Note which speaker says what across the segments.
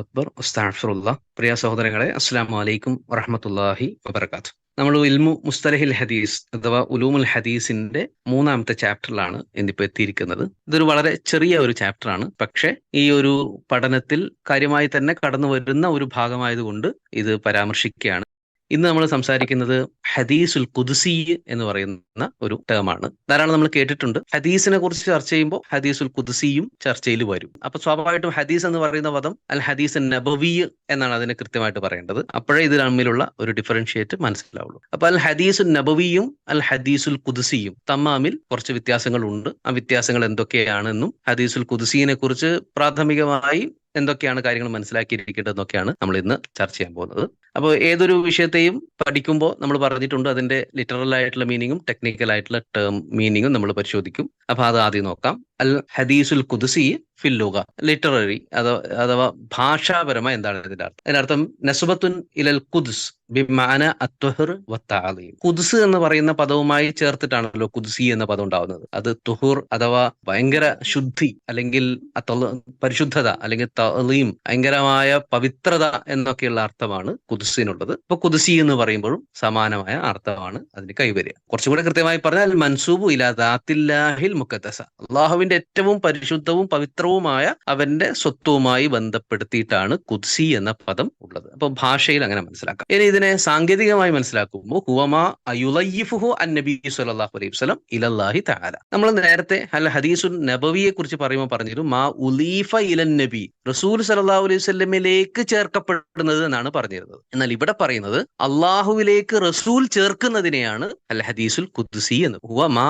Speaker 1: അക്ബർ പ്രിയ സഹോദരങ്ങളെ അസ്സാം വലൈക്കും വറഹമത്തല്ലാഹി വബർക്കാത്തു നമ്മൾ ഇൽമു മുസ്തലഹിൽ ഹദീസ് അഥവാ ഉലൂമുൽ ഹദീസിന്റെ മൂന്നാമത്തെ ചാപ്റ്ററിലാണ് ഇന്നിപ്പോൾ എത്തിയിരിക്കുന്നത്. ഇതൊരു വളരെ ചെറിയ ഒരു ചാപ്റ്ററാണ്. പക്ഷെ ഈ ഒരു പഠനത്തിൽ കാര്യമായി തന്നെ കടന്നു വരുന്ന ഒരു ഭാഗമായതുകൊണ്ട് ഇത് പരാമർശിക്കുകയാണ്. ഇന്ന് നമ്മൾ സംസാരിക്കുന്നത് ഹദീസുൽ കുദുസി എന്ന് പറയുന്ന ഒരു ടേമാണ് ധാരാളം നമ്മൾ കേട്ടിട്ടുണ്ട്. ഹദീസിനെ കുറിച്ച് ചർച്ച ചെയ്യുമ്പോൾ ഹദീസുൽ കുദുസിയും ചർച്ചയിൽ വരും. അപ്പൊ സ്വാഭാവികമായിട്ടും ഹദീസ് എന്ന് പറയുന്ന പദം അൽ ഹദീസ് നബവി എന്നാണ് അതിനെ കൃത്യമായിട്ട് പറയേണ്ടത്. അപ്പോഴേ ഇത് തമ്മിലുള്ള ഒരു ഡിഫറൻഷിയേറ്റ് മനസ്സിലാവുള്ളൂ. അപ്പൊ അൽ ഹദീസ് നബവിയും അൽ ഹദീസുൽ കുദുസിയും തമ്മാമിൽ കുറച്ച് വ്യത്യാസങ്ങളുണ്ട്. ആ വ്യത്യാസങ്ങൾ എന്തൊക്കെയാണെന്നും ഹദീസുൽ കുദുസീനെ കുറിച്ച് പ്രാഥമികമായി എന്തൊക്കെയാണ് കാര്യങ്ങൾ മനസ്സിലാക്കിയിരിക്കേണ്ടതെന്നൊക്കെയാണ് നമ്മൾ ഇന്ന് ചർച്ച ചെയ്യാൻ പോകുന്നത്. അപ്പോൾ ഏതൊരു വിഷയത്തെയും പഠിക്കുമ്പോൾ നമ്മൾ പറഞ്ഞിട്ടുണ്ട് അതിന്റെ ലിറ്ററൽ ആയിട്ടുള്ള മീനിങ്ങും ടെക്നിക്കൽ ആയിട്ടുള്ള ടേം മീനിങ്ങും നമ്മൾ പരിശോധിക്കും. അപ്പോൾ അത് ആദ്യം നോക്കാം. അൽ ഹദീസുൽ ഫിൽ ഫില്ലുക ലിറ്റററി അഥവാ ഭാഷാപരമായി എന്താണ് ഇതിന്റെ അർത്ഥം? അതിനർത്ഥം നസുബത്തുൻ ഇലൽ കുദ്സ് ബിമാന അത്വഹർ വത്താലീം കുദ്സ് എന്ന് പറയുന്ന പദവുമായി ചേർത്തിട്ടാണല്ലോ കുദ്സി എന്ന പദം ഉണ്ടാവുന്നത്. അത് തുഹുർ അഥവാ ഭയങ്കര ശുദ്ധി അല്ലെങ്കിൽ പരിശുദ്ധത അല്ലെങ്കിൽ തലീം ഭയങ്കരമായ പവിത്രത എന്നൊക്കെയുള്ള അർത്ഥമാണ് കുദ്സിനുള്ളത് ഇപ്പൊ കുദ്സി എന്ന് പറയുമ്പോഴും സമാനമായ അർത്ഥമാണ് അതിന് കൈവരിക. കുറച്ചുകൂടെ കൃത്യമായി പറഞ്ഞാൽ മൻസൂബു ഇലാ ദാത്തില്ലാഹിൽ മുക്കത്തസ അള്ളാഹുവിന്റെ ഏറ്റവും പരിശുദ്ധവും പവിത്രവുമായ അവന്റെ സ്വത്വവുമായി ബന്ധപ്പെടുത്തിയിട്ടാണ് കുത്സി എന്ന പദം ഉള്ളത്. അപ്പൊ ഭാഷയിൽ അങ്ങനെ മനസ്സിലാക്കാം. ഇനി ഇതിനെ സാങ്കേതികമായി മനസ്സിലാക്കുമ്പോൾ അൻ അലൈഹി ഇലല്ലാഹി നമ്മൾ നേരത്തെ അൽ ഹദീസുൻ നബവിയെ കുറിച്ച് പറയുമ്പോൾ പറഞ്ഞിരുന്നു മാ ഉലീഫ ഇലൻ നബി റസൂൽ സല്ലല്ലാഹു അലൈഹി സ്വലമിലേക്ക് ചേർക്കപ്പെടുന്നത് എന്നാണ് പറഞ്ഞിരുന്നത്. എന്നാൽ ഇവിടെ പറയുന്നത് അള്ളാഹുവിലേക്ക് റസൂൽ ചേർക്കുന്നതിനെയാണ് അൽ ഹദീസുൽ ഖുദ്സി എന്ന്. ഹുവ മാ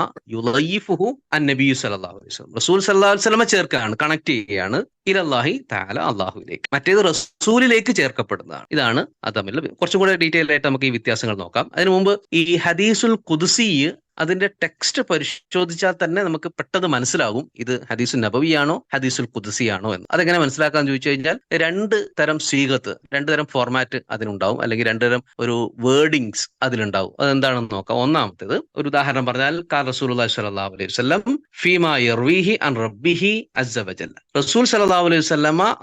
Speaker 1: അൻ നബി സല്ലല്ലാഹു അലൈഹി റസൂൽ വസല്ലമ ചേർക്കുകയാണ് കണക്ട് ചെയ്യുകയാണ് ഇലല്ലാഹി താല അള്ളാഹുവിലേക്ക് മറ്റേത് റസൂലിലേക്ക് ചേർക്കപ്പെടുന്നതാണ്. ഇതാണ് അത് തമ്മിൽ കുറച്ചും കൂടെ ഡീറ്റെയിൽ ആയിട്ട് നമുക്ക് ഈ വ്യത്യാസങ്ങൾ നോക്കാം. അതിനു മുമ്പ് ഈ ഹദീസുൽ കുദ്സി അതിന്റെ ടെക്സ്റ്റ് പരിശോധിച്ചാൽ തന്നെ നമുക്ക് പെട്ടെന്ന് മനസ്സിലാകും ഇത് ഹദീസുൽ നബവിയാണോ ഹദീസുൽ കുദസിയാണോ എന്ന്. അതെങ്ങനെ മനസ്സിലാക്കാന്ന് ചോദിച്ചു കഴിഞ്ഞാൽ രണ്ട് തരം സ്വീകത്ത് രണ്ട് തരം ഫോർമാറ്റ് അതിനുണ്ടാവും. അല്ലെങ്കിൽ രണ്ട് തരം ഒരു വേർഡിങ്സ് അതിലുണ്ടാവും. അതെന്താണെന്ന് നോക്കാം. ഒന്നാമത്തേത് ഒരു ഉദാഹരണം പറഞ്ഞാൽ കാർ റസൂൽ സലാഹു അലൈഹി വസ്ലം ഫീമാ യർവിഹി അൻ റബ്ബിഹി റസൂൽ സലാഹു അലൈഹി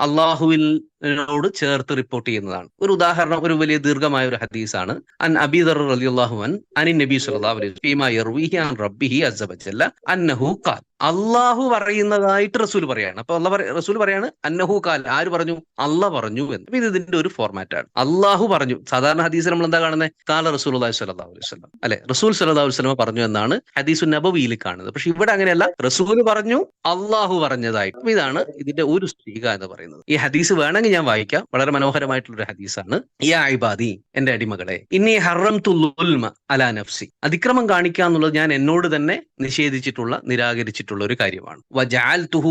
Speaker 1: അള്ളാഹുവിൽ ോട് ചേർത്ത് റിപ്പോർട്ട് ചെയ്യുന്നതാണ്. ഒരു ഉദാഹരണം ഒരു വലിയ ദീർഘമായ ഒരു ഹദീസാണ്. അൻ അബീദർ റളിയല്ലാഹു അൻ അനി നബി സല്ലല്ലാഹു അലൈഹി റബ്ബിഹി അന്നഹു ഖാൽ. അള്ളാഹു പറയുന്നതായിട്ട് റസൂൽ പറയാണ്. അപ്പൊ അള്ള റസൂൽ പറയാണ് അന്നഹു കാൽ ആര് പറഞ്ഞു? അള്ളാഹ് പറഞ്ഞു എന്ന്. ഇത് ഇതിന്റെ ഒരു ഫോർമാറ്റ് ആണ്. അള്ളാഹു പറഞ്ഞു. സാധാരണ ഹദീസ് നമ്മൾ എന്താ കാണുന്നത് കാല റസൂൽ അള്ളാഹു സ്വല്ലാ അലൈഹി സ്വലം അല്ലെ? റസൂൽ സല്ലാ വസ്ലമ പറഞ്ഞു എന്നാണ് ഹദീസു നബവിയിൽ കാണുന്നത്. പക്ഷെ ഇവിടെ അങ്ങനെയല്ല. റസൂൽ പറഞ്ഞു അള്ളാഹു പറഞ്ഞതായിട്ട്. ഇതാണ് ഇതിന്റെ ഒരു സ്ത്രീക എന്ന് പറയുന്നത്. ഈ ഹദീസ് വേണമെങ്കിൽ ഞാൻ വായിക്കാം. വളരെ മനോഹരമായിട്ടുള്ള ഒരു ഹദീസാണ്. ഈ ആയിബാദി എന്റെ അടിമകളെ ഇനി ഹറം തുൽമ അലാ നഫ്സി. അതിക്രമം കാണിക്കുക എന്നുള്ളത് ഞാൻ എന്നോട് തന്നെ നിഷേധിച്ചിട്ടുള്ള നിരാകരിച്ചിട്ടുള്ള ചെയ്തിട്ടുള്ള ഒരു കാര്യമാണ്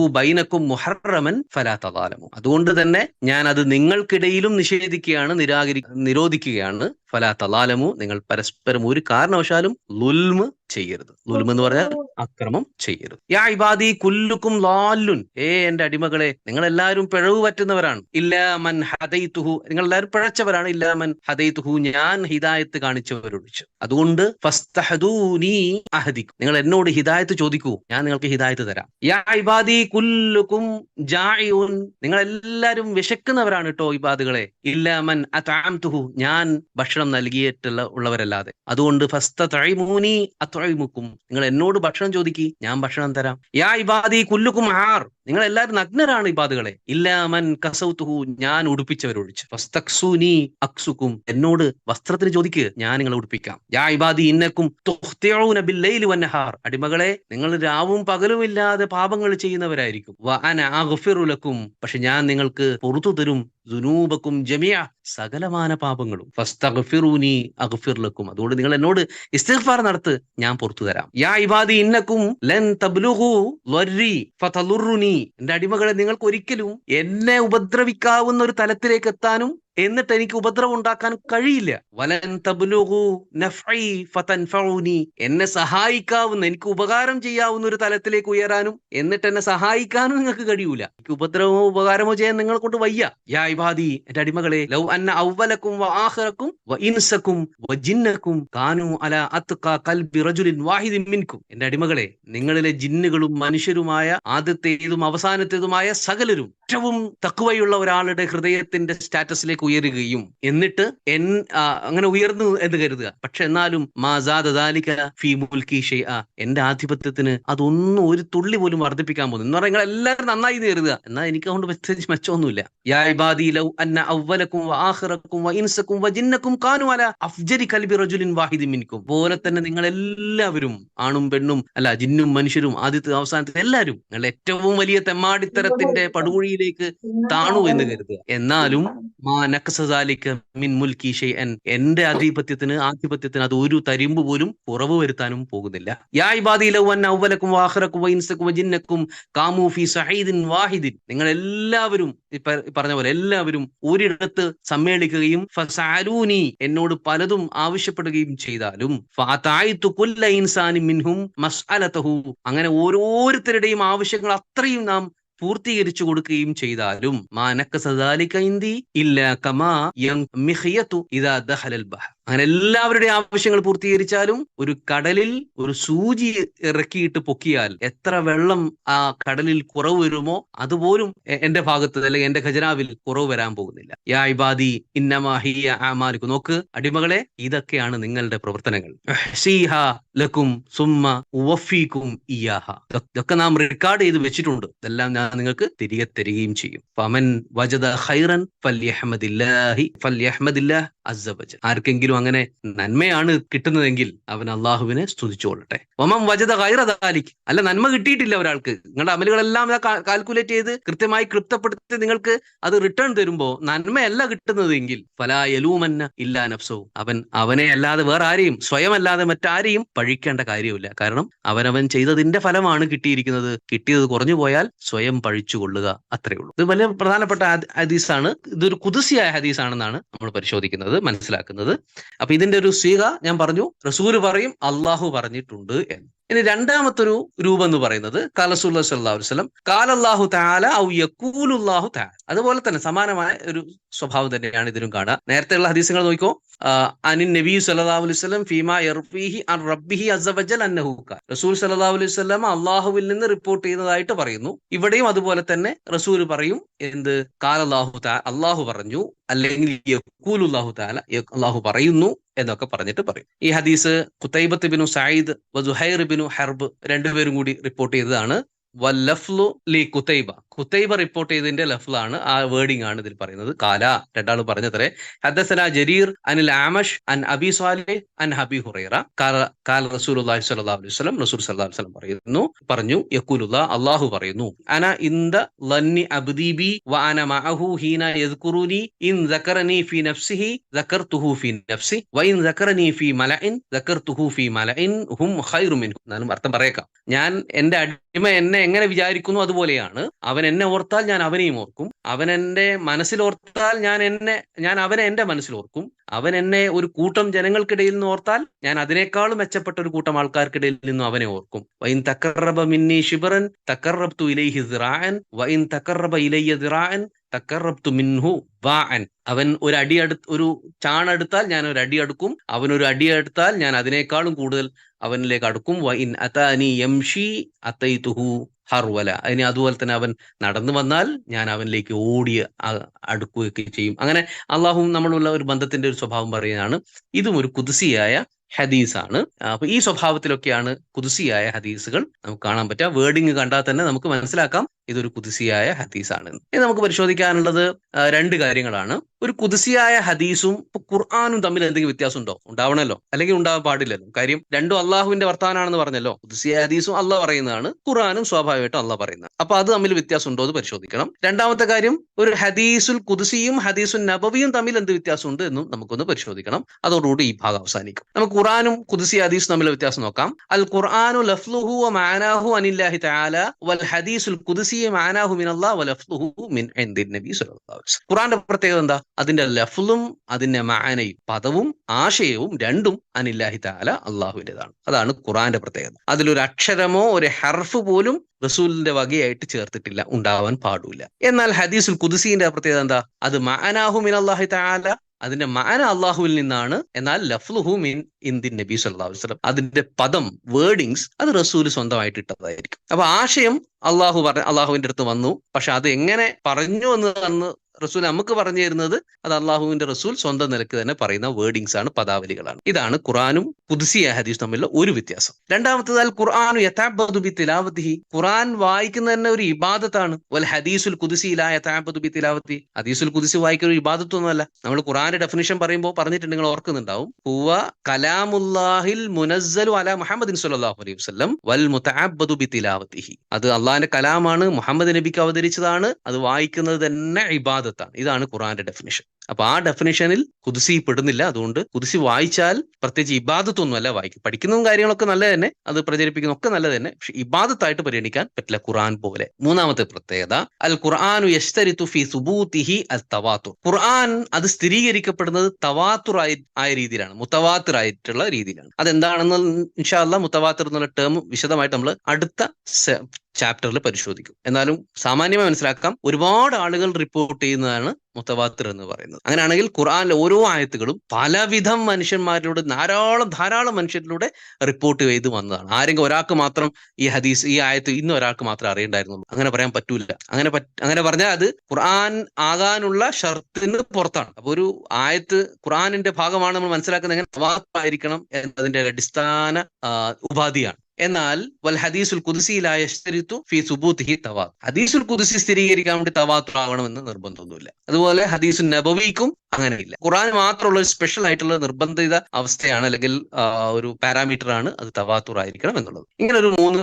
Speaker 1: ബൈനക്കും മുഹറമൻ ഫലാത്തതാലമു അതുകൊണ്ട് തന്നെ ഞാൻ അത് നിങ്ങൾക്കിടയിലും നിഷേധിക്കുകയാണ് നിരാകരി നിരോധിക്കുകയാണ്. ഫലാ തലാലമു നിങ്ങൾ പരസ്പരം ഒരു കാരണവശാലും ലുൽമ് ചെയ്യരുത്. ലുൽമ് എന്ന് പറഞ്ഞാൽ അക്രമം ചെയ്യരുത്. യാ ഇബാദി കുല്ലുക്കും ലാലുൻ ഏ എന്റെ അടിമകളെ നിങ്ങൾ എല്ലാവരും പിഴവ് പറ്റുന്നവരാണ്. ഇല്ല മൻ ഹദൈതുഹു. നിങ്ങൾ എല്ലാവരും പിഴച്ചവരാണ്. ഇല്ല മൻ ഹദൈതുഹു. ഞാൻ ഹിദായത്ത് കാണിച്ചവരൊഴിച്ച് അതുകൊണ്ട് ഫസ്തഹദൂനി അഹദിക്കും. നിങ്ങൾ എന്നോട് ഹിദായത്ത് ചോദിക്കൂ. ഞാൻ നിങ്ങൾക്ക് ഹിദായത്ത് തരാം. യാ ഇബാദി കുല്ലുക്കും ജാഇഉൻ. നിങ്ങൾ എല്ലാവരും വിശക്കുന്നവരാണ് കേട്ടോ ഇബാദുകളെ. ഇല്ല മൻ അതാംതുഹു. ഞാൻ ഭക്ഷണം നൽകിയിട്ടുള്ള ഉള്ളവരല്ലാതെ. അതുകൊണ്ട് ഫസ്ത തഴിമൂനി അത്തൊഴിമുക്കും നിങ്ങൾ എന്നോട് ഭക്ഷണം ചോദിക്കി ഞാൻ ഭക്ഷണം തരാം. യാ ഇബാദി കുല്ലുക്കും ആർ നിങ്ങൾ എല്ലാവരും നഗ്നരാണ് ഇബാദുകളെ ഇല്ലാമൻ കസൗത്തുഹു ഞാൻ ഉടുപ്പിച്ചവരൊഴിച്ച്. അക്സുക്കും എന്നോട് വസ്ത്രത്തിന് ചോദിക്ക് ഞാൻ നിങ്ങളെ ഉടുപ്പിക്കാം. യാ ഇബാദി ഇന്നക്കും വന്നഹാർ. അടിമകളെ നിങ്ങൾ രാവും പകലും ഇല്ലാതെ പാപങ്ങൾ ചെയ്യുന്നവരായിരിക്കും. ലക്കും. പക്ഷെ ഞാൻ നിങ്ങൾക്ക് പുറത്തു തരും. ജുനൂബക്കും ജമിയ സകലമാന പാപങ്ങളും. അതുകൊണ്ട് നിങ്ങൾ എന്നോട് ഇസ്തിഗ്ഫാർ നടത്ത് ഞാൻ പുറത്തു തരാം. യാ ഇബാദി ഇന്നക്കും ലൻ തബ്ലുഹു ഫതലുറുനി എന്റെ അടിമകളെ നിങ്ങൾക്ക് ഒരിക്കലും എന്നെ ഉപദ്രവിക്കാവുന്ന ഒരു തലത്തിലേക്ക് എത്താനും എന്നിട്ട് എനിക്ക് ഉപദ്രവം ഉണ്ടാക്കാൻ കഴിയില്ല. വലൻ തബ്ലുഗു നഫ്ഇ ഫതൻഫഉനി എന്നെ സഹായിക്കാവുന്ന എനിക്ക് ഉപകാരം ചെയ്യാവുന്ന ഒരു തലത്തിലേക്ക് ഉയരാനും എന്നിട്ട് എന്നെ സഹായിക്കാനും നിങ്ങൾക്ക് കഴിയൂല. എനിക്ക് ഉപദ്രവമോ ഉപകാരമോ ചെയ്യാൻ നിങ്ങളെ കൊണ്ട് വയ്യ. യാ ഇബാദി എന്റെ അടിമകളെ ലൗ അന്ന ഔവലക്കും വ വ ഇൻസക്കും വ ജിന്നക്കും കാനു അല അത്ഖ കൽബി റജുലിൻ വാഹിദിൻ മിൻകും. എന്റെ അടിമകളെ നിങ്ങളിലെ ജിന്നുകളും മനുഷ്യരുമായ ആദ്യത്തേതും അവസാനത്തേതുമായ സകലരും ഏറ്റവും തക്കുവയുള്ള ഒരാളുടെ ഹൃദയത്തിന്റെ സ്റ്റാറ്റസിലേക്ക് ഉയരുകയും എന്നിട്ട് എൻ അങ്ങനെ ഉയർന്നു എന്ന് കരുതുക. പക്ഷെ എന്നാലും മാസാദാലിക ഫി മുൽക്കി എന്റെ ആധിപത്യത്തിന് അതൊന്നും ഒരു തുള്ളി പോലും വർദ്ധിപ്പിക്കാൻ പോകുന്നു എന്ന് പറഞ്ഞാൽ എല്ലാവരും നന്നായി കരുതുക. എന്നാൽ എനിക്ക് അതുകൊണ്ട് പ്രത്യേകിച്ച് മെച്ചമൊന്നുമില്ല. യാ ലൗ അന്ന അവലക്കും ആഹ്റക്കും ഇൻസക്കും ജിന്നക്കും കാനു അല അഫ്ജരി കൽബി റജുലിൻ വാഹിദി മിൻകും. പോലെ തന്നെ നിങ്ങൾ എല്ലാവരും ആണും പെണ്ണും അല്ല ജിന്നും മനുഷ്യരും ആദ്യത്തെ അവസാനത്തെ എല്ലാവരും നിങ്ങൾ ഏറ്റവും വലിയ തെമ്മാടിത്തരത്തിന്റെ പടുകുഴിയിലേക്ക് താണു എന്ന് കരുതുക. എന്നാലും മാ നക്സാലിക്ക് മിൻ മുൽക്കി എൻ എന്റെ ആധിപത്യത്തിന് ആധിപത്യത്തിന് അത് ഒരു തരിമ്പ് പോലും കുറവ് വരുത്താനും പോകുന്നില്ല. യാ ഇബാദി വജിന്നക്കും സഹീദിൻ വാഹിദിൻ. നിങ്ങൾ എല്ലാവരും പറഞ്ഞ പോലെ എല്ലാവരും ഒരിടത്ത് സമ്മേളിക്കുകയും ഫസാലൂനി എന്നോട് പലതും ആവശ്യപ്പെടുകയും ചെയ്താലും മിൻഹും അങ്ങനെ ഓരോരുത്തരുടെയും ആവശ്യങ്ങൾ അത്രയും നാം പൂർത്തീകരിച്ചു കൊടുക്കുകയും ചെയ്താലും മാനക്ക സദാലിക ഇന്തി ഇല്ല കമാ യം മിഖിയത്തു ഇതാ ദഹലൽ ബഹർ. അങ്ങനെ എല്ലാവരുടെയും ആവശ്യങ്ങൾ പൂർത്തീകരിച്ചാലും ഒരു കടലിൽ ഒരു സൂചി ഇറക്കിയിട്ട് പൊക്കിയാൽ എത്ര വെള്ളം ആ കടലിൽ കുറവ് വരുമോ അതുപോലും എന്റെ ഭാഗത്ത് അല്ലെങ്കിൽ എന്റെ ഖജനാവിൽ കുറവ് വരാൻ പോകുന്നില്ല. യാ ഇബാദി ഇന്നമാഹിയ ആമാലിക്കും നോക്ക് അടിമകളെ ഇതൊക്കെയാണ് നിങ്ങളുടെ പ്രവർത്തനങ്ങൾ. ഷീഹ ലക്കും സുമ്മ ഉവഫീക്കും ഇയാഹ ഇതൊ- ഇതൊക്കെ നാം റെക്കോർഡ് ചെയ്ത് വെച്ചിട്ടുണ്ട്. ഇതെല്ലാം ഞാൻ നിങ്ങൾക്ക് തിരികെ തരികയും ചെയ്യും. ഫമൻ വജദ ഖൈറൻ ഫല്യഹ്മദില്ലാഹി ഫല്യഹ്മദില്ലാഹ് അസ്സവജൽ ആർക്കെങ്കിലും അങ്ങനെ നന്മയാണ് കിട്ടുന്നതെങ്കിൽ അവൻ അള്ളാഹുവിനെ സ്തുതിച്ചുകൊള്ളട്ടെ. ഒമം വജത ഖൈറദാലിക് അല്ല നന്മ കിട്ടിയിട്ടില്ല ഒരാൾക്ക്. നിങ്ങളുടെ അമലുകളെല്ലാം കാൽക്കുലേറ്റ് ചെയ്ത് കൃത്യമായി കൃപ്തപ്പെടുത്തി നിങ്ങൾക്ക് അത് റിട്ടേൺ തരുമ്പോ നന്മയല്ല കിട്ടുന്നതെങ്കിൽ ഫലാ എലൂമന്ന ഇല്ലാ നഫ്സോ. അവൻ അവനെ അല്ലാതെ വേറെ ആരെയും സ്വയം അല്ലാതെ മറ്റാരെയും പഴിക്കേണ്ട കാര്യമില്ല. കാരണം അവനവൻ ചെയ്തതിന്റെ ഫലമാണ് കിട്ടിയിരിക്കുന്നത്. കിട്ടിയത് കുറഞ്ഞു പോയാൽ സ്വയം പഴിച്ചു കൊള്ളുക അത്രേ ഉള്ളൂ. ഇത് വലിയ പ്രധാനപ്പെട്ട ഹദ- ഹദീസാണ്. ഇതൊരു കുതിസിയായ ഹദീസാണെന്നാണ് നമ്മൾ പരിശോധിക്കുന്നത് മനസ്സിലാക്കുന്നത്. അപ്പൊ ഇതിന്റെ ഒരു സ്വീക ഞാൻ പറഞ്ഞു റസൂര് പറയും അള്ളാഹു പറഞ്ഞിട്ടുണ്ട് എന്ന്. ഇനി രണ്ടാമത്തൊരു രൂപം എന്ന് പറയുന്നത് കാലസുല്ലാ സല്ലാഹു കാലല്ലാഹു താല ഔ യക്കൂലുല്ലാഹു താല അതുപോലെ തന്നെ സമാനമായ ഒരു സ്വഭാവം തന്നെയാണ് ഇതിനും കാണുക. നേരത്തെയുള്ള ഹദീസുകൾ നോക്കിക്കോ. അനിൻ നബി സല്ലല്ലാഹു അലൈഹി ഫീമാ യർഫീഹി അൻ റബ്ബിഹി അസവജൽ അന്നഹു ഖാൽ റസൂൽ സല്ലല്ലാഹു അലൈഹി വസല്ലം അള്ളാഹുവിൽ നിന്ന് റിപ്പോർട്ട് ചെയ്യുന്നതായിട്ട് പറയുന്നു. ഇവിടെയും അതുപോലെ തന്നെ റസൂൽ പറയും എന്ത്? കാലല്ലാഹു താ അള്ളാഹു പറഞ്ഞു അല്ലെങ്കിൽ യക്കൂലുല്ലാഹു താല അള്ളാഹു പറയുന്നു. എന്നൊക്കെ പറഞ്ഞിട്ട് പറയും. ഈ ഹദീസ് കുത്തൈബത്ത് ബിനു സയ്യിദ് വസുഹൈർ ബിനു ഹർബ് രണ്ടുപേരും കൂടി റിപ്പോർട്ട് ചെയ്തതാണ്. വല്ലഫ്ലു ലി കുത്തൈബ കുത്തൈബ റിപ്പോർട്ട് ചെയ്തതിന്റെ ലഫ്ലാണ് ആ വേർഡിംഗ് ആണ് ഇതിൽ പറയുന്നത്. കാല രണ്ടാൾ പറഞ്ഞത്രേ. ഹദ്സന ജരീർ അനിൽ ആമഷ് അൻ അബി സ്വാലെ അൻ ഹബി ഹുറൈറ. കാല റസൂൽ റസൂലുള്ളാഹി സ്വല്ലല്ലാഹു അലൈഹി വസല്ലം റസൂൽ സല്ലാ വസല്ലം പറയുന്നു പറഞ്ഞു യഖൂലുല്ലാ അല്ലാഹു പറയുന്നു. അന ഇന്ദ ലന്നി അബ്ദീബി വ അന മഅഹു ഹീന യദ്കുറുനി ഇൻ ദക്കറനി ഫി നഫ്സിഹി ദക്കർതുഹു ഫി നഫ്സി വ ഇൻ ദക്കറനി ഫി മലഇൻ ദക്കർതുഹു ഫി മലഇൻ ഹും ഖൈറു മിൻഹു എന്നാലും അർത്ഥം പറയേക്കാം. ഞാൻ എന്റെ അടിമ എന്നെ എങ്ങനെ വിചാരിക്കുന്നു അതുപോലെയാണ്. അവൻ എന്നെ ഓർത്താൽ ഞാൻ അവനെയും ഓർക്കും. അവൻ എന്റെ മനസ്സിൽ ഓർത്താൽ ഞാൻ എന്നെ ഞാൻ അവനെ എന്റെ മനസ്സിൽ ഓർക്കും അവൻ എന്നെ ഒരു കൂട്ടം ജനങ്ങൾക്കിടയിൽ നിന്ന് ഓർത്താൽ ഞാൻ അതിനേക്കാളും മെച്ചപ്പെട്ട ഒരു കൂട്ടം ആൾക്കാർക്കിടയിൽ നിന്നും അവനെ ഓർക്കും. വൈൻ തക്കറബ മിന്നി ഷിബറൻ തക്കറബ്തു ഇലൈഹി ദിറാൻ വൈൻ തക്കറബ ഇലയ്യ ദിറാൻ തക്കറബ്തു മിൻഹു വാൻ അവൻ ഒരു അടി അടുത്ത് ഒരു ചാണെടുത്താൽ ഞാൻ ഒരു അടി അടുക്കും. അവൻ ഒരു അടി എടുത്താൽ ഞാൻ അതിനേക്കാളും കൂടുതൽ അവനിലേക്ക് അടുക്കും. വൈൻ അതാനി യംഷി അത്തൈതുഹു. ഹർവല. ഇനി അതുപോലെ തന്നെ അവൻ നടന്നു വന്നാൽ ഞാൻ അവനിലേക്ക് ഓടി അടുക്കുകയൊക്കെ ചെയ്യും. അങ്ങനെ അള്ളാഹും നമ്മളുള്ള ഒരു ബന്ധത്തിന്റെ ഒരു സ്വഭാവം പറയുന്നതാണ് ഇതും ഒരു കുതിസിയായ ഹദീസാണ്. അപ്പൊ ഈ സ്വഭാവത്തിലൊക്കെയാണ് കുതിസിയായ ഹദീസുകൾ നമുക്ക് കാണാൻ പറ്റുക. വേർഡിങ് കണ്ടാൽ തന്നെ നമുക്ക് മനസ്സിലാക്കാം. ഇതൊരു കുതിസിയായ ഹദീസാണ്. ഇനി നമുക്ക് പരിശോധിക്കാനുള്ളത് രണ്ട് കാര്യങ്ങളാണ്. ഒരു കുതിസിയായ ഹദീസും ഖുർആാനും തമ്മിൽ എന്തെങ്കിലും വ്യത്യാസം ഉണ്ടോ ഉണ്ടാവണല്ലോ. അല്ലെങ്കിൽ ഉണ്ടാവാൻ പാടില്ലല്ലോ. കാര്യം രണ്ടും അള്ളാഹുവിന്റെ വർത്താനാണെന്ന് പറഞ്ഞല്ലോ. കുതിസിയായ ഹദീസും അള്ളാഹ് പറയുന്നതാണ്. ഖുർആാനും സ്വാഭാവികമായിട്ടും അള്ളാഹ് പറയുന്നത് അപ്പൊ അത് തമ്മിൽ വ്യത്യാസം ഉണ്ടോ എന്ന് പരിശോധിക്കണം. രണ്ടാമത്തെ കാര്യം ഒരു ഹദീസുൽ കുതിസിയും ഹദീസുൽ നബവിയും തമ്മിൽ എന്ത് വ്യത്യാസമുണ്ട് എന്നും നമുക്കൊന്ന് പരിശോധിക്കണം. അതോടുകൂടി ഈ ഭാഗം അവസാനിക്കും. നമുക്ക് ഖുർആാനും കുതിസി ഹദീസും തമ്മിൽ വ്യത്യാസം നോക്കാം. അൽ ഖുർആാനു ലഫ്ലുഹു അനില്ലാഹി തആല വൽ ഹദീസുൽ കുതിസി ഖുർആന്റെ പ്രത്യേകത എന്താ? അതിന്റെ ലഫ്ലും അതിന്റെ മാനയും പദവും ആശയവും രണ്ടും അനില്ലാഹി താല അള്ളാഹുവിന്റെതാണ് അതാണ് ഖുറാന്റെ പ്രത്യേകത. അതിലൊരു അക്ഷരമോ ഒരു ഹർഫ് പോലും റസൂലിന്റെ വകയായിട്ട് ചേർത്തിട്ടില്ല ഉണ്ടാവാൻ പാടില്ല. എന്നാൽ ഹദീസുൽ കുദുസീന്റെ പ്രത്യേകത എന്താ? അത് മാനാഹു മിൻ അള്ളാഹി താല അതിന്റെ മാന അള്ളാഹുവിൽ നിന്നാണ്. എന്നാൽ ലഫ്ലുഹു മിൻ ഇന്ത്യൻ നബി അലൈഹി വസല്ലം. അതിന്റെ പദം വേർഡിങ്സ് അത് റസൂൽ സ്വന്തമായിട്ട് ഇട്ടതായിരിക്കും. അപ്പൊ ആശയം അള്ളാഹു പറഞ്ഞ അള്ളാഹുവിന്റെ അടുത്ത് വന്നു. പക്ഷെ അത് എങ്ങനെ പറഞ്ഞു എന്ന് അന്ന് റസൂൽ നമുക്ക് പറഞ്ഞു തരുന്നത് അത് അള്ളാഹുവിന്റെ റസൂൽ സ്വന്തം നിലയ്ക്ക് തന്നെ പറയുന്ന വേർഡിങ്സ് ആണ് പദാവലികളാണ്. ഇതാണ് ഖുറാനും പുതുസിയ ഹദീസ് തമ്മിലുള്ള ഒരു വ്യത്യാസം. രണ്ടാമത്തേത് ഖുർആാനു യഥാബദുബി തിലാവത്തിഹി. ഖുർആൻ വായിക്കുന്ന തന്നെ ഒരു ഇബാദത്താണ്. വൽ ഹദീസുൽ കുദിസി യഥാബദുബി തിലാവത്തി ഹദീസുൽ കുദിസി വായിക്കുന്ന ഒരു ഇബാദത്തൊന്നുമല്ല. നമ്മൾ ഖുറാന്റെ ഡെഫിനിഷൻ പറയുമ്പോൾ പറഞ്ഞിട്ടുണ്ട് നിങ്ങൾ ഓർക്കുന്നുണ്ടാവും. ഹുവ കലാമുല്ലാഹിൽ മുനസ്സലു അല മുഹമ്മദിൻ സല്ലല്ലാഹു അലൈഹി വസ്ലം വൽ മുതഅബ്ബദു ബി തിലാവത്തിഹി. അത് അള്ളാഹിന്റെ കലാമാണ് മുഹമ്മദ് നബിക്ക് അവതരിച്ചതാണ് അത് വായിക്കുന്നത് തന്നെ ഇബാദത്താണ് ഇതാണ് ഖുറാന്റെ ഡെഫിനിഷൻ അപ്പൊ ആ ഡെഫിനിഷനിൽ കുതിസി പെടുന്നില്ല അതുകൊണ്ട് കുതിസി വായിച്ചാൽ പ്രത്യേകിച്ച് ഇബാദത്തൊന്നും അല്ല വായിക്കും പഠിക്കുന്നതും കാര്യങ്ങളൊക്കെ നല്ല തന്നെ അത് പ്രചരിപ്പിക്കുന്ന ഒക്കെ നല്ലത് തന്നെ പക്ഷെ ഇബാദത്തായിട്ട് പരിഗണിക്കാൻ പറ്റില്ല ഖുർആൻ പോലെ. മൂന്നാമത്തെ പ്രത്യേകത അൽ ഖുർആാനു യശ്തരിത്തു ഫി സുബൂത്തിഹി അൽ തവാത്തുർ ഖുർആൻ അത് സ്ഥിരീകരിക്കപ്പെടുന്നത് തവാത്തുർ ആയി രീതിയിലാണ്. മുത്തവാത്തുർ ആയിട്ടുള്ള രീതിയിലാണ്. അതെന്താണെന്ന് ഇൻഷാല്ല മുത്തവാത്തിർ എന്നുള്ള ടേം വിശദമായിട്ട് നമ്മൾ അടുത്ത ചാപ്റ്ററിൽ പരിശോധിക്കും. എന്നാലും സാമാന്യമായി മനസ്സിലാക്കാം ഒരുപാട് ആളുകൾ റിപ്പോർട്ട് ചെയ്യുന്നതാണ് മുത്തവാത്തിർ എന്ന് പറയുന്നത്. അങ്ങനെയാണെങ്കിൽ ഖുർആാനിലെ ഓരോ ആയത്തുകളും പലവിധം മനുഷ്യന്മാരിലൂടെ ധാരാളം ധാരാളം മനുഷ്യരിലൂടെ റിപ്പോർട്ട് ചെയ്ത് വന്നതാണ്. ആരെങ്കിലും ഒരാൾക്ക് മാത്രം ഈ ഹദീസ് ഈ ആയത്ത് ഇന്ന് ഒരാൾക്ക് മാത്രം അറിയണ്ടായിരുന്നുള്ളൂ. അങ്ങനെ പറയാൻ പറ്റൂല. അങ്ങനെ അങ്ങനെ പറഞ്ഞാൽ അത് ഖുർആൻ ആകാനുള്ള ഷർത്തിന് പുറത്താണ്. അപ്പൊ ഒരു ആയത്ത് ഖുർആാനിന്റെ ഭാഗമാണ് നമ്മൾ മനസ്സിലാക്കുന്നത് എങ്ങനെ ആയിരിക്കണം എന്നതിന്റെ അടിസ്ഥാന ഉപാധിയാണ്. എന്നാൽ വൽ ഹദീസുൽ കുദിസിയിലായു ഫി സുബൂത്തിഹി തവാ. ഹദീസുൽ കുദിസി സ്ഥിരീകരിക്കാൻ വേണ്ടി തവാത്തുറാകണമെന്ന് നിർബന്ധമൊന്നുമില്ല. അതുപോലെ ഹദീസുൽ നബവിക്കും അങ്ങനെയില്ല. ഖുറാൻ മാത്രമുള്ള ഒരു സ്പെഷ്യൽ ആയിട്ടുള്ള നിർബന്ധിത അവസ്ഥയാണ് അല്ലെങ്കിൽ ഒരു പാരാമീറ്റർ ആണ് അത് തവാത്തുർ ആയിരിക്കണം എന്നുള്ളത്. ഇങ്ങനെ ഒരു മൂന്ന്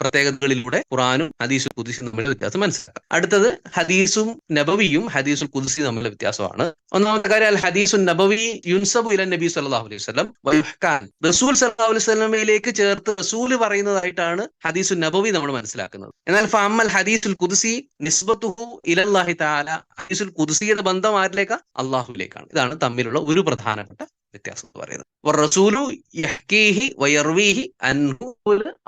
Speaker 1: പ്രത്യേകതകളിലൂടെ ഖുറാനും ഹദീസുൽ കുദിസും തമ്മിലുള്ള വ്യത്യാസം മനസ്സിലാക്കാം. അടുത്തത് ഹദീസും നബവിയും ഹദീസുൽ കുദിസി തമ്മിലുള്ള വ്യത്യാസമാണ്. ഒന്നാമത്തെ കാര്യം അൽ ഹദീസുൽ നബവി യുൻസബു ഇല നബി സല്ലല്ലാഹു അലൈഹി വയുഹ്കാൻ റസൂൽ സല്ലല്ലാഹു അലൈഹി വസല്ലമയിലേക്ക് ചേർത്ത് റസൂൽ പറയുന്നതായിട്ടാണ് ഹദീസു നബവി നമ്മൾ മനസ്സിലാക്കുന്നത്. എന്നാൽ ഫമ്മൽ ഹദീസുൽ കുദ്സി നിസ്ബത്തുഹു ഇലല്ലാഹി തആല. ഹദീസുൽ കുദ്സിയുടെ ബന്ധം ആരിലേക്കാ? അള്ളാഹുവിലേക്കാണ് ഇതാണ് തമ്മിലുള്ള ഒരു പ്രധാനപ്പെട്ട വ്യത്യാസം എന്ന് പറയുന്നത്. റസൂലു യഹ്കീഹി വയർവീഹി അൻഹു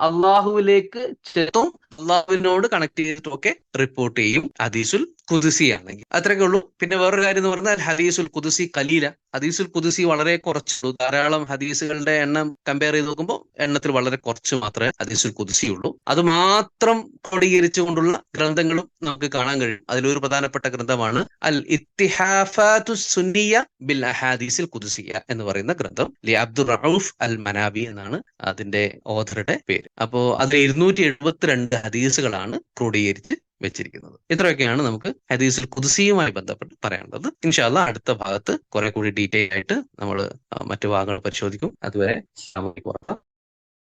Speaker 1: അള്ളാഹുവിലേക്ക് ചെത്തും അള്ളാഹുവിനോട് കണക്ട് ചെയ്തിട്ടും ഒക്കെ റിപ്പോർട്ട് ചെയ്യും ഹദീസുൽ കുദിസി ആണെങ്കിൽ. അത്രയൊക്കെ ഉള്ളൂ. പിന്നെ വേറൊരു കാര്യം എന്ന് പറഞ്ഞാൽ ഹദീസുൽ കുതിസി കലീല. ഹദീസുൽ കുതിസി വളരെ കുറച്ചുള്ളൂ. ധാരാളം ഹദീസുകളുടെ എണ്ണം കമ്പയർ ചെയ്ത് നോക്കുമ്പോൾ എണ്ണത്തിൽ വളരെ കുറച്ച് മാത്രമേ ഹദീസുൽ കുതിസിയുള്ളൂ അത് മാത്രം ക്രോഡീകരിച്ചുകൊണ്ടുള്ള ഗ്രന്ഥങ്ങളും നമുക്ക് കാണാൻ കഴിയും. അതിലൊരു പ്രധാനപ്പെട്ട ഗ്രന്ഥമാണ് അൽ ഇത്തിഹാഫാത്തു സുന്നിയ ബിൽ അഹാദീസിൽ കുതിസിയ എന്ന് പറയുന്ന ഗ്രന്ഥം. ലി അബ്ദുൾ റൌഫ് അൽ മനാബി എന്നാണ് അതിന്റെ ഓഥറുടെ പേര്. അപ്പോ അതിൽ ഇരുന്നൂറ്റി എഴുപത്തിരണ്ട് ഹദീസുകളാണ് ക്രോഡീകരിച്ച് വെച്ചിരിക്കുന്നത്. ഇത്രയൊക്കെയാണ് നമുക്ക് ഹദീസിൽ കുതിസിയുമായി ബന്ധപ്പെട്ട് പറയാനുള്ളത്. ഇൻഷാല്ല അടുത്ത ഭാഗത്ത് കുറെ കൂടി ഡീറ്റെയിൽ ആയിട്ട് നമ്മൾ മറ്റു ഭാഗങ്ങൾ പരിശോധിക്കും. അതുവരെ